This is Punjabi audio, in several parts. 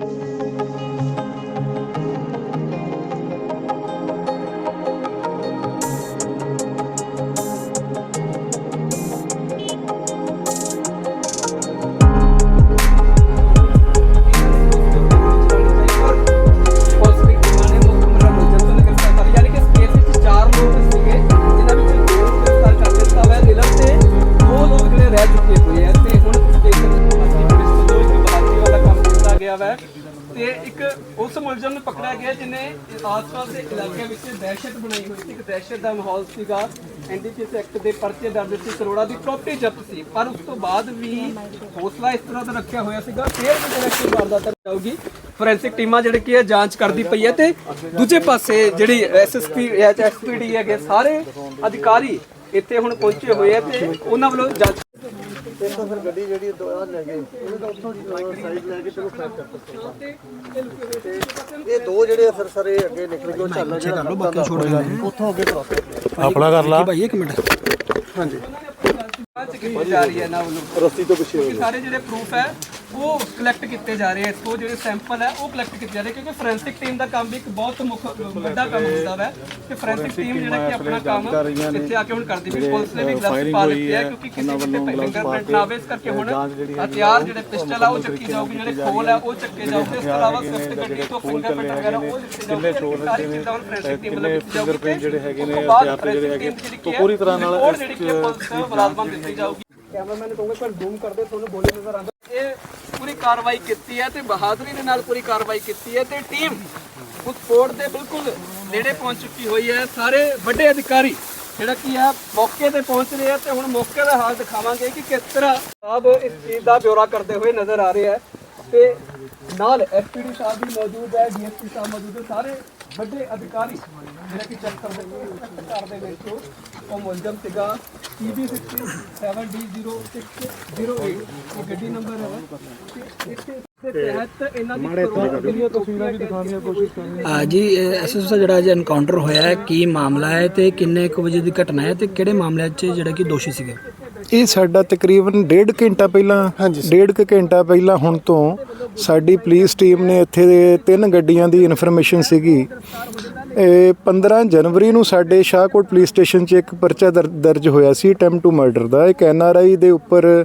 you ਤੇ ਇੱਕ ਉਸ ਮੁਲਜ਼ਮ ਨੂੰ ਪਕੜਿਆ ਗਿਆ ਜਿਨੇ ਆਸ-ਪਾਸ ਦੇ ਇਲਾਕਿਆਂ ਵਿੱਚ ਦਹਿਸ਼ਤ ਬਣਾਈ ਹੋਈ ਸੀ। ਇੱਕ ਦਹਿਸ਼ਤ ਦਾ ਮਾਹੌਲ ਸੀਗਾ। ਐਨਡੀਪੀਐਸ ਐਕਟ ਦੇ ਪਰਚੇ ਦਰਜ ਸੀ। ਕਰੋੜਾਂ ਦੀ ਪ੍ਰਾਪਰਟੀ ਜ਼ਬਤ ਸੀ। ਪਰ ਉਸ ਤੋਂ ਬਾਅਦ ਵੀ ਹੌਸਲਾ ਇਸ ਤਰ੍ਹਾਂ ਦਾ ਰੱਖਿਆ ਹੋਇਆ ਸੀਗਾ। ਫੇਰ ਵੀ ਡਾਇਰੈਕਸ਼ਨ ਵਾਰਦਾਤ ਜਾਊਗੀ। ਫੋਰੈਂਸਿਕ ਟੀਮਾਂ ਜਿਹੜੀ ਕੀ ਹੈ ਜਾਂਚ ਕਰਦੀ ਪਈ ਹੈ। ਤੇ ਦੂਜੇ ਪਾਸੇ ਜਿਹੜੀ ਐਸਐਸਪੀ ਐਚ ਐਸਪੀਡੀ ਹੈਗੇ, ਸਾਰੇ ਅਧਿਕਾਰੀ ਇੱਥੇ ਹੁਣ ਪਹੁੰਚੇ ਹੋਏ ਆ ਤੇ ਉਹਨਾਂ ਵੱਲੋਂ ਜਾਂਚ ਇੱਥੋਂ ਫਿਰ ਗੱਡੀ ਜਿਹੜੀ ਦੋ ਆ ਲੈ ਗਏ। ਉਹਨੇ ਤਾਂ ਉੱਥੋਂ ਸਾਈਡ ਲੈ ਕੇ ਚਲੋ ਸਾਈਡ ਕਰ ਦਿੱਤਾ ਇਹ ਦੋ ਜਿਹੜੇ ਫਿਰ ਸਾਰੇ ਅੱਗੇ ਨਿਕਲ ਗਏ ਉਹ ਚੱਲ ਜਿਹੜਾ ਕਰ ਲੋ ਬਾਕੀ ਛੋੜ ਗਏ ਉੱਥੋਂ ਅੱਗੇ ਕ੍ਰਾਸ ਆਪਣਾ ਕਰ ਲਾ। ਭਾਈ ਇੱਕ ਮਿੰਟ। ਹਾਂਜੀ। ਰਹੀ ਰਸਤੀ ਤੋਂ ਪਿੱਛੇ ਸਾਰੇ ਜਿਹੜੇ ਪ੍ਰੂਫ ਹੈ ਉਹ ਕਲੈਕਟ ਕੀਤੇ ਜਾ ਰਹੇ ਹੈ ਇੱਥੋਂ ਜਿਹੜੇ ਸੈਂਪਲ ਹੈ ਉਹ ਕਲੈਕਟ ਕੀਤੇ ਜਾ ਰਹੇ ਕਿਉਂਕਿ ਫੋਰੈਂਸਿਕ ਟੀਮ ਦਾ ਕੰਮ ਵੀ ਇੱਕ ਬਹੁਤ ਮੁੱਖ ਵੱਡਾ ਕੰਮ ਹੁੰਦਾ ਹੈ ਕਿ ਫੋਰੈਂਸਿਕ ਟੀਮ ਜਿਹੜਾ ਕਿ ਆਪਣਾ ਕੰਮ ਇੱਥੇ ਆ ਕੇ ਹੁਣ ਕਰਦੀ ਵੀ ਪੁਲਿਸ ਨੇ ਵੀ ਗਲਤ ਪਾ ਦਿੱਤੀ ਹੈ ਕਿਉਂਕਿ ਕਿਸੇ ਦੇ ਫਿੰਗਰਪ੍ਰਿੰਟ ਨਾ ਆਵੇ ਇਸ ਕਰਕੇ ਹੁਣ ਹਥਿਆਰ ਜਿਹੜੇ ਪਿਸਟਲ ਆ ਉਹ ਚੱਕੀ ਜਾਊਗੀ ਜਿਹੜੇ ਖੋਲ ਆ ਉਹ ਚੱਕੇ ਜਾਊਗੇ। ਇਸ ਤੋਂ ਇਲਾਵਾ ਸਵਿਫਟ ਗੱਡੀ ਤੋਂ ਫਿੰਗਰਪ੍ਰਿੰਟ ਵਗੈਰਾ ਉਹ ਦਿੱਤੇ ਜਾਊਗੇ ਸਾਰੀ ਚੀਜ਼ਾਂ ਹੁਣ ਫੋਰੈਂਸਿਕ ਟੀਮ ਵੱਲੋਂ ਕੀਤੀ ਜਾਊਗੀ ਜਿਹੜੇ ਹੈਗੇ ਨੇ ਹਥਿਆਰ ਜਿਹੜੇ ਹੈਗੇ ਪੂਰੀ ਤਰ੍ਹਾਂ ਨਾਲ ਜਿਹੜੀ ਕਿ ਪੁਲਿਸ ਮੁਲਾਜ਼ਮਾਂ ਦਿੱਤੀ ਜਾਊਗੀ। ਕੈਮਰਾਮੈਨ ਨੂੰ ਕਹੂੰਗਾ ਪਰ ਜ਼ੂਮ ਕਰਦੇ ਤੁਹਾਨੂੰ ਬੋਲੇ ਨਜ਼ਰ ਆਉਂਦਾ ਇਹ ਪੂਰੀ ਕਾਰਵਾਈ ਕੀਤੀ ਹੈ ਤੇ ਬਹਾਦਰੀ ਦੇ ਨਾਲ ਪੂਰੀ ਕਾਰਵਾਈ ਕੀਤੀ ਹੈ ਤੇ ਟੀਮ ਉਸ ਦੇ ਬਿਲਕੁਲ ਨੇੜੇ ਪਹੁੰਚ ਚੁੱਕੀ ਹੋਈ ਹੈ। ਸਾਰੇ ਵੱਡੇ ਅਧਿਕਾਰੀ ਜਿਹੜਾ ਕੀ ਹੈ ਮੌਕੇ ਤੇ ਪਹੁੰਚ ਰਹੇ ਆ ਤੇ ਹੁਣ ਮੌਕੇ ਦਾ ਹਾਲ ਦਿਖਾਵਾਂਗੇ ਕਿ ਕਿਸ ਤਰ੍ਹਾਂ ਸਾਹਿਬ ਇਸ ਚੀਜ਼ ਦਾ ਬਿਊਰਾ ਕਰਦੇ ਹੋਏ ਨਜ਼ਰ ਆ ਰਹੇ ਹੈ ਤੇ ਨਾਲ ਐਸਪੀਡੀ ਸਾਹਿਬ ਵੀ ਮੌਜੂਦ ਹੈ, ਡੀਐਸਪੀ ਸਾਹਿਬ ਮੌਜੂਦ ਹੈ ਸਾਰੇ ਵੱਡੇ ਅਧਿਕਾਰੀ ਜਿਹੜਾ ਕਿ ਚੈੱਕ ਕਰਦੇ ਹੋਏ ਘਰ ਦੇ ਵਿੱਚ ਉਹ ਮੁਲਜ਼ਮ ਸੀਗਾ। PB 67D0608 ਇਹ ਗੱਡੀ ਨੰਬਰ ਹੈ। ਤੇ ਇੱਥੇ ਦੇ ਤਹਿਤ ਇਹਨਾਂ ਦੀ ਕਰੋੜਾਂ ਤਸਵੀਰਾਂ ਵੀ ਦਿਖਾਉਣ ਦੀ ਕੋਸ਼ਿਸ਼ ਕਰ ਆ ਜੀ ਐਸਐਸ ਦਾ ਜਿਹੜਾ ਅੱਜ ਐਨਕਾਊਂਟਰ ਹੋਇਆ ਹੈ ਕੀ ਮਾਮਲਾ ਹੈ ਤੇ ਕਿੰਨੇ ਕੁ ਵਜੇ ਦੀ ਘਟਨਾ ਹੈ ਤੇ ਕਿਹੜੇ ਮਾਮਲੇ 'ਚ ਜਿਹੜਾ ਕਿ ਦੋਸ਼ੀ ਸੀਗੇ? ਇਹ ਸਾਡਾ ਤਕਰੀਬਨ ਡੇਢ ਘੰਟਾ ਪਹਿਲਾਂ ਡੇਢ ਕੁ ਘੰਟਾ ਪਹਿਲਾਂ ਹੁਣ ਤੋਂ ਸਾਡੀ ਪੁਲਿਸ ਟੀਮ ਨੇ ਇੱਥੇ ਦੇ ਤਿੰਨ ਗੱਡੀਆਂ ਦੀ ਇਨਫੋਰਮੇਸ਼ਨ ਸੀਗੀ। ਇਹ 15 ਜਨਵਰੀ ਨੂੰ ਸਾਡੇ ਸ਼ਾਹਕੋਟ ਪੁਲਿਸ ਸਟੇਸ਼ਨ 'ਚ ਇੱਕ ਪਰਚਾ ਦਰ- ਦਰਜ ਹੋਇਆ ਸੀ ਅਟੈਂਪਟ ਟੂ ਮਰਡਰ ਦਾ। ਇੱਕ ਐਨਆਰਆਈ ਦੇ ਉੱਪਰ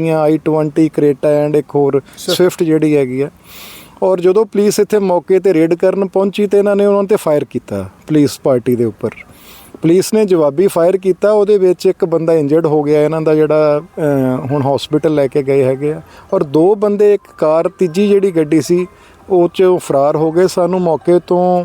I20 ਕ੍ਰੇਟਾ ਐਂਡ ਇੱਕ ਹੋਰ ਸਵਿਫਟ ਜਿਹੜੀ ਹੈਗੀ ਆ। ਔਰ ਜਦੋਂ ਪੁਲਿਸ ਇੱਥੇ ਮੌਕੇ ਤੇ ਰੇਡ ਕਰਨ ਪਹੁੰਚੀ ਤੇ ਇਹਨਾਂ ਨੇ ਉਹਨਾਂ ਤੇ ਫਾਇਰ ਕੀਤਾ ਪੁਲਿਸ ਪਾਰਟੀ ਦੇ ਉੱਪਰ। ਪੁਲਿਸ ਨੇ ਜਵਾਬੀ ਫਾਇਰ ਕੀਤਾ, ਉਹਦੇ ਵਿੱਚ ਇੱਕ ਬੰਦਾ ਇੰਜਰਡ ਹੋ ਗਿਆ, ਇਹਨਾਂ ਦਾ ਜਿਹੜਾ ਹੁਣ ਹਸਪੀਟਲ ਲੈ ਕੇ ਗਏ ਹੈਗੇ ਆ। ਔਰ ਦੋ ਬੰਦੇ, ਇੱਕ ਕਾਰ, ਤੀਜੀ ਜਿਹੜੀ ਗੱਡੀ ਸੀ, ਉਹ 'ਚ ਫਰਾਰ ਹੋ ਗਏ। ਸਾਨੂੰ ਮੌਕੇ ਤੋਂ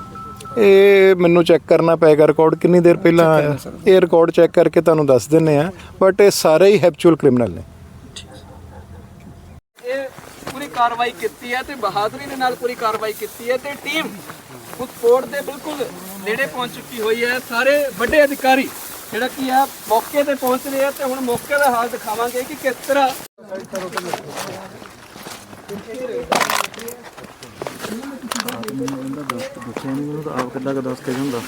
ਇਹ ਮੈਨੂੰ ਚੈੱਕ ਕਰਨਾ ਪਏਗਾ ਰਿਕਾਰਡ ਕਿੰਨੀ ਦੇਰ ਪਹਿਲਾਂ ਆਇਆ ਇਹ ਰਿਕਾਰਡ ਚੈੱਕ ਕਰਕੇ ਤੁਹਾਨੂੰ ਦੱਸ ਦਿੰਨੇ ਆ ਬਟ ਇਹ ਸਾਰੇ ਹੀ ਹੈਪਚੁਅਲ ਕ੍ਰਿਮੀਨਲ ਨੇ। ਇਹ ਪੂਰੀ ਕਾਰਵਾਈ ਕੀਤੀ ਹੈ ਤੇ ਬਹਾਦਰੀ ਦੇ ਨਾਲ ਪੂਰੀ ਕਾਰਵਾਈ ਕੀਤੀ ਹੈ ਤੇ ਟੀਮ ਉਸ ਪੋਰਟ ਦੇ ਬਿਲਕੁਲ ਨੇੜੇ ਪਹੁੰਚ ਚੁੱਕੀ ਹੋਈ ਹੈ। ਸਾਰੇ ਵੱਡੇ ਅਧਿਕਾਰੀ ਜਿਹੜਾ ਕੀ ਹੈ ਮੌਕੇ ਤੇ ਪਹੁੰਚ ਰਹੇ ਆ ਤੇ ਹੁਣ ਮੌਕੇ ਦਾ ਹਾਲ ਦਿਖਾਵਾਂਗੇ ਕਿ ਕਿਸ ਤਰ੍ਹਾਂ ਦੱਸਿਆ ਨਹੀਂ ਮੈਨੂੰ ਤਾਂ ਆਪ ਕਿੱਦਾਂ ਕਿ ਦੱਸ ਕੇ ਜਾਂਦਾ